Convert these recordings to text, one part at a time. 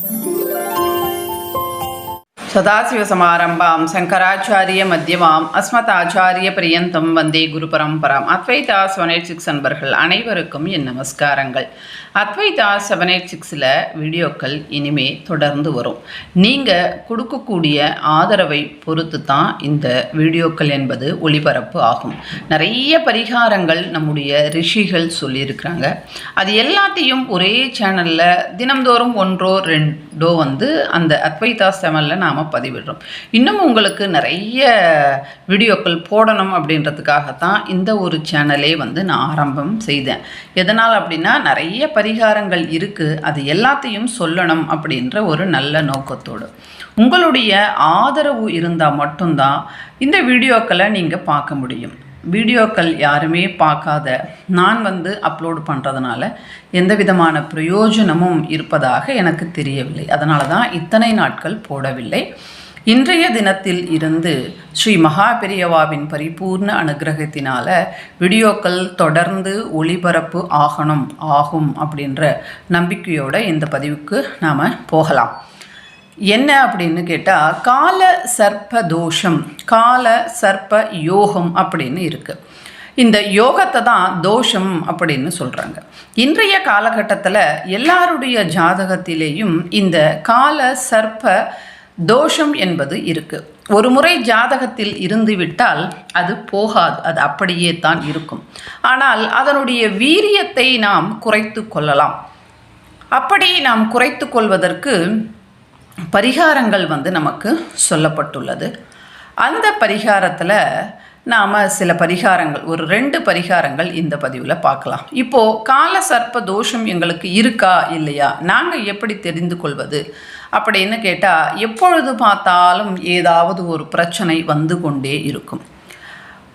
Thank you. சதாசிவசமாரம்பாம் சங்கராச்சாரிய மத்தியமாம் அஸ்மதாச்சாரிய பிரியந்தம் வந்தே குரு பரம்பராம். அத்வைதா செவன் எயிட் சிக்ஸ் அன்பர்கள் அனைவருக்கும் என் நமஸ்காரங்கள். அத்வைதா செவன் எயிட் சிக்ஸில் வீடியோக்கள் இனிமே தொடர்ந்து வரும். நீங்கள் கொடுக்கக்கூடிய ஆதரவை பொறுத்து தான் இந்த வீடியோக்கள் என்பது ஒளிபரப்பு ஆகும். நிறைய பரிகாரங்கள் நம்முடைய ரிஷிகள் சொல்லியிருக்கிறாங்க. அது எல்லாத்தையும் ஒரே சேனலில் தினம்தோறும் ஒன்றோ ரெண்டோ வந்து அந்த அத்வைதா செவனில் நாம் பதிவிடுறோம். இன்னும் உங்களுக்கு நிறைய வீடியோக்கள் போடணும் அப்படின்றதுக்காகத்தான் இந்த ஒரு சேனலே வந்து நான் ஆரம்பம் செய்தேன். எதனால் அப்படின்னா நிறைய பரிகாரங்கள் இருக்குது அது எல்லாத்தையும் சொல்லணும் அப்படின்ற ஒரு நல்ல நோக்கத்தோடு. உங்களுடைய ஆதரவு இருந்தால் மட்டும்தான் இந்த வீடியோக்களை நீங்கள் பார்க்க முடியும். வீடியோக்கள் யாருமே பார்க்காத நான் வந்து அப்லோடு பண்ணுறதுனால எந்த விதமான பிரயோஜனமும் இருப்பதாக எனக்கு தெரியவில்லை. அதனால தான் இத்தனை நாட்கள் போடவில்லை. இன்றைய தினத்தில் இருந்து ஸ்ரீ மகா பெரியவாவின் பரிபூர்ண அனுகிரகத்தினால வீடியோக்கள் தொடர்ந்து ஒளிபரப்பு ஆகணும் ஆகும் அப்படின்ற நம்பிக்கையோட இந்த பதிவுக்கு நாம் போகலாம். என்ன அப்படின்னு கேட்டால் கால சர்ப்ப தோஷம் கால சர்ப்ப யோகம் அப்படின்னு இருக்குது இந்த யோகத்தை தான் தோஷம் அப்படின்னு சொல்கிறாங்க இன்றைய காலகட்டத்தில் எல்லாருடைய ஜாதகத்திலேயும் இந்த கால சர்ப்ப தோஷம் என்பது இருக்குது ஒரு முறை ஜாதகத்தில் இருந்து விட்டால் அது போகாது அது அப்படியே தான் இருக்கும். ஆனால் அதனுடைய வீரியத்தை நாம் குறைத்து கொள்ளலாம். அப்படி நாம் குறைத்து கொள்வதற்கு பரிகாரங்கள் வந்து நமக்கு சொல்லப்பட்டுள்ளது. அந்த பரிகாரத்தில் நாம் சில பரிகாரங்கள் ஒரு ரெண்டு பரிகாரங்கள் இந்த பதிவில் பார்க்கலாம். இப்போது கால சர்ப்ப தோஷம் எங்களுக்கு இருக்கா இல்லையா? நாங்கள் எப்படி தெரிந்து கொள்வது? அப்படின்னு கேட்டால் எப்பொழுது பார்த்தாலும் ஏதாவது ஒரு பிரச்சனை வந்து கொண்டே இருக்கும்.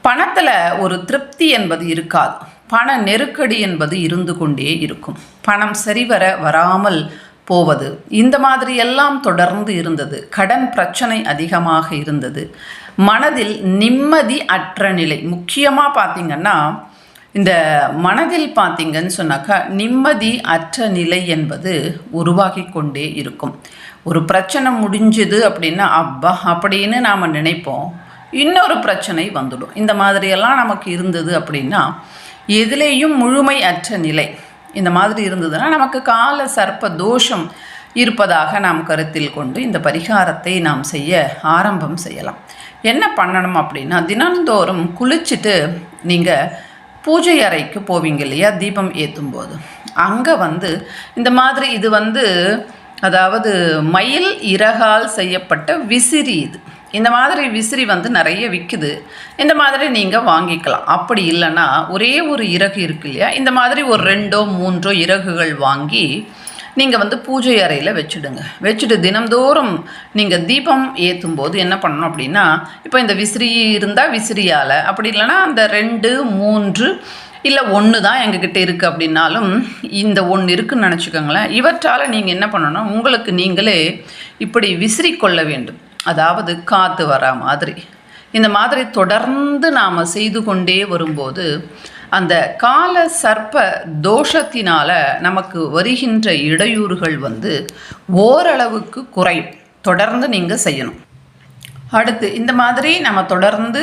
பணத்தில் ஒரு திருப்தி என்பது இருக்காது. பண நெருக்கடி என்பது இருந்து கொண்டே இருக்கும். பணம் சரிவர வராமல் போவது. இந்த மாதிரி எல்லாம் தொடர்ந்து இருந்தது. கடன் பிரச்சனை அதிகமாக இருந்தது. மனதில் நிம்மதி அற்ற நிலை. முக்கியமாக பார்த்திங்கன்னா இந்த மனதில் பார்த்தீங்கன்னு சொன்னாக்கா நிம்மதி அற்ற நிலை என்பது உருவாகி கொண்டே இருக்கும். ஒரு பிரச்சனை முடிஞ்சுது அப்படின்னா அப்பா அப்படின்னு நாம் நினைப்போம். இன்னொரு பிரச்சனை வந்துடும். இந்த மாதிரியெல்லாம் நமக்கு இருந்தது அப்படின்னா எதிலேயும் முழுமை அற்ற நிலை. இந்த மாதிரி இருந்ததுன்னா நமக்கு கால சர்ப்ப தோஷம் இருப்பதாக நாம் கருத்தில் கொண்டு இந்த பரிகாரத்தை நாம் செய்ய ஆரம்பம் செய்யலாம். என்ன பண்ணணும் அப்படின்னா தினந்தோறும் குளிச்சுட்டு நீங்கள் பூஜை அறைக்கு போவீங்க இல்லையா? தீபம் ஏற்றும் போது அங்கே வந்து இந்த மாதிரி இது வந்து அதாவது மயில் இறகால் செய்யப்பட்ட விசிறி இது. இந்த மாதிரி விசிறி வந்து நிறைய விற்குது இந்த மாதிரி நீங்கள் வாங்கிக்கலாம். அப்படி இல்லைன்னா ஒரே ஒரு இறகு இருக்கு இல்லையா? இந்த மாதிரி ஒரு ரெண்டோ மூன்றோ இறகுகள் வாங்கி நீங்கள் வந்து பூஜை அறையில் வச்சுடுங்க. வச்சுட்டு தினம்தோறும் நீங்கள் தீபம் ஏற்றும் போது என்ன பண்ணணும் அப்படின்னா இப்போ இந்த விசிறி இருந்தால் விசிறியால் அப்படி இல்லைன்னா அந்த ரெண்டு மூன்று இல்லை ஒன்று தான் எங்ககிட்ட இருக்குது அப்படின்னாலும் இந்த ஒன்று இருக்குன்னு நினச்சிக்கோங்களேன். இவற்றால் நீங்கள் என்ன பண்ணணும்? உங்களுக்கு நீங்களே இப்படி விசிறி கொள்ள வேண்டும். அதாவது காற்று வரா மாதிரி. இந்த மாதிரி தொடர்ந்து நாம் செய்து கொண்டே வரும்போது அந்த கால சர்ப்ப தோஷத்தினால் நமக்கு வருகின்ற இடையூறுகள் வந்து ஓரளவுக்கு குறையும். தொடர்ந்து நீங்கள் செய்யணும். அடுத்து இந்த மாதிரி நம்ம தொடர்ந்து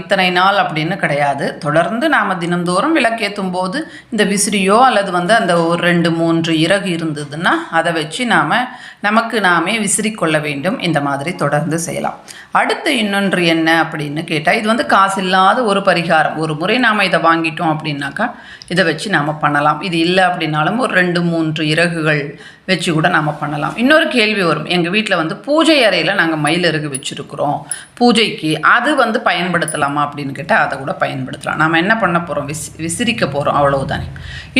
இத்தனை நாள் அப்படின்னு கிடையாது. தொடர்ந்து நாம் தினந்தோறும் விளக்கேற்றும் போது இந்த விசிறியோ அல்லது வந்து அந்த ஒரு ரெண்டு மூன்று இறகு இருந்ததுன்னா அதை வச்சு நாம் நமக்கு நாமே விசிறி கொள்ள வேண்டும். இந்த மாதிரி தொடர்ந்து செய்யலாம். அடுத்து இன்னொன்று என்ன அப்படின்னு கேட்டால் இது வந்து காசு இல்லாத ஒரு பரிகாரம். ஒரு முறை நாம் இதை வாங்கிட்டோம் அப்படின்னாக்கா இதை வச்சு நாம் பண்ணலாம். இது இல்லை அப்படின்னாலும் ஒரு ரெண்டு மூன்று இறகுகள் வச்சு கூட நாம் பண்ணலாம். இன்னொரு கேள்வி வரும். எங்கள் வீட்டில் வந்து பூஜை அறையில் நாங்கள் மயிலிறகு வச்சுருக்குறோம். பூஜைக்கு அது வந்து பயன்படுத்தலாமா அப்படின்னு கேட்டால் அதை கூட பயன்படுத்தலாம். நாம் என்ன பண்ண போகிறோம் விசி விசிறிக்க போகிறோம் அவ்வளவுதானே.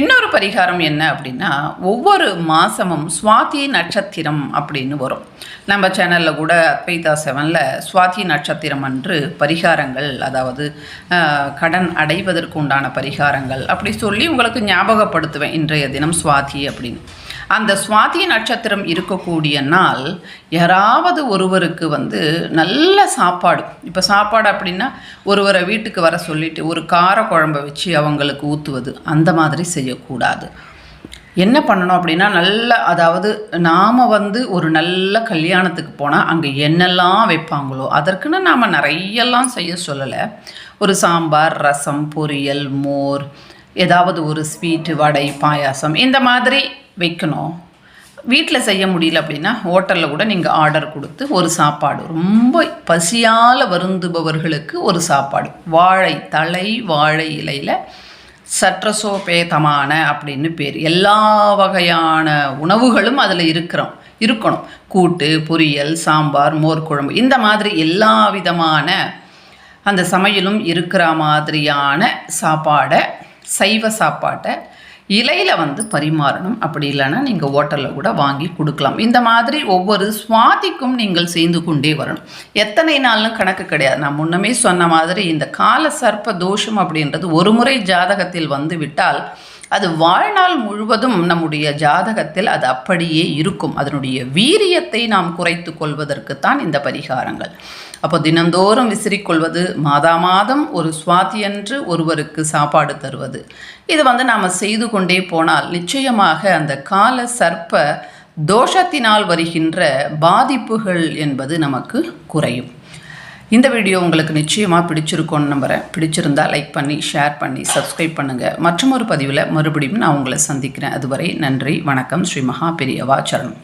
இன்னொரு பரிகாரம் என்ன அப்படின்னா ஒவ்வொரு மாதமும் சுவாதி நட்சத்திரம் அப்படின்னு வரும். நம்ம சேனலில் கூட அத்வைதா செவனில் சுவாதி நட்சத்திரம் அன்று பரிகாரங்கள் அதாவது கடன் அடைவதற்கு உண்டான பரிகாரங்கள் அப்படி சொல்லி உங்களுக்கு ஞாபகப்படுத்துவேன் இன்றைய தினம் சுவாதி அப்படின்னு. அந்த சுவாதி நட்சத்திரம் இருக்கக்கூடிய நாள் யாராவது ஒருவருக்கு வந்து நல்ல சாப்பாடு. இப்போ சாப்பாடு அப்படின்னா ஒருவரை வீட்டுக்கு வர சொல்லிட்டு ஒரு கார குழம்ப வச்சு அவங்களுக்கு ஊற்றுவது அந்த மாதிரி செய்யக்கூடாது. என்ன பண்ணணும் அப்படின்னா நல்ல அதாவது நாம் வந்து ஒரு நல்ல கல்யாணத்துக்கு போனால் அங்கே என்னெல்லாம் வைப்பாங்களோ அதற்குன்னு நாம் நிறையெல்லாம் செய்ய சொல்லலை. ஒரு சாம்பார் ரசம் பொரியல் மோர் ஏதாவது ஒரு ஸ்வீட்டு வடை பாயாசம் இந்த மாதிரி வைக்கணும். வீட்டில் செய்ய முடியல அப்படின்னா ஹோட்டலில் கூட நீங்கள் ஆர்டர் கொடுத்து ஒரு சாப்பாடு. ரொம்ப பசியால் வருந்துபவர்களுக்கு ஒரு சாப்பாடு. வாழை தலை வாழை இலையில் சற்றசோபேதமான அப்படின்னு பேர். எல்லா வகையான உணவுகளும் அதில் இருக்கிறோம். இருக்கணும். கூட்டு பொரியல் சாம்பார் மோர் குழம்பு. இந்த மாதிரி எல்லா விதமான அந்த சமையலும் இருக்கிற மாதிரியான சாப்பாடை சைவ சாப்பாட்டை இலையில் வந்து பரிமாறணும். அப்படி இல்லைன்னா நீங்கள் ஹோட்டலில் கூட வாங்கி கொடுக்கலாம். இந்த மாதிரி ஒவ்வொரு சுவாதிக்கும் நீங்கள் செய்து கொண்டே வரணும். எத்தனை நாள்னு கணக்கு கிடையாது. நான் முன்னமே சொன்ன மாதிரி இந்த கால சர்ப்ப தோஷம் அப்படின்றது ஒரு முறை ஜாதகத்தில் வந்து விட்டால் அது வாழ்நாள் முழுவதும் நம்முடைய ஜாதகத்தில் அது அப்படியே இருக்கும். அதனுடைய வீரியத்தை நாம் குறைத்து கொள்வதற்குத்தான் இந்த பரிகாரங்கள். அப்போ தினந்தோறும் விசிறிக்கொள்வது மாதா மாதம் ஒரு சுவாத்தியன்று ஒருவருக்கு சாப்பாடு தருவது. இது வந்து நாம் செய்து கொண்டே போனால் நிச்சயமாக அந்த கால சர்ப்ப தோஷத்தினால் வருகின்ற பாதிப்புகள் என்பது நமக்கு குறையும். இந்த வீடியோ உங்களுக்கு நிச்சயமாக பிடிச்சிருக்கோன்னு நம்புகிறேன் பிடிச்சிருந்தால் லைக் பண்ணி ஷேர் பண்ணி சப்ஸ்கிரைப் பண்ணுங்கள் மற்றும் ஒரு பதிவில் மறுபடியும் நான் உங்களை சந்திக்கிறேன். அதுவரை நன்றி வணக்கம். ஸ்ரீ மகா பெரியவா சரணம்.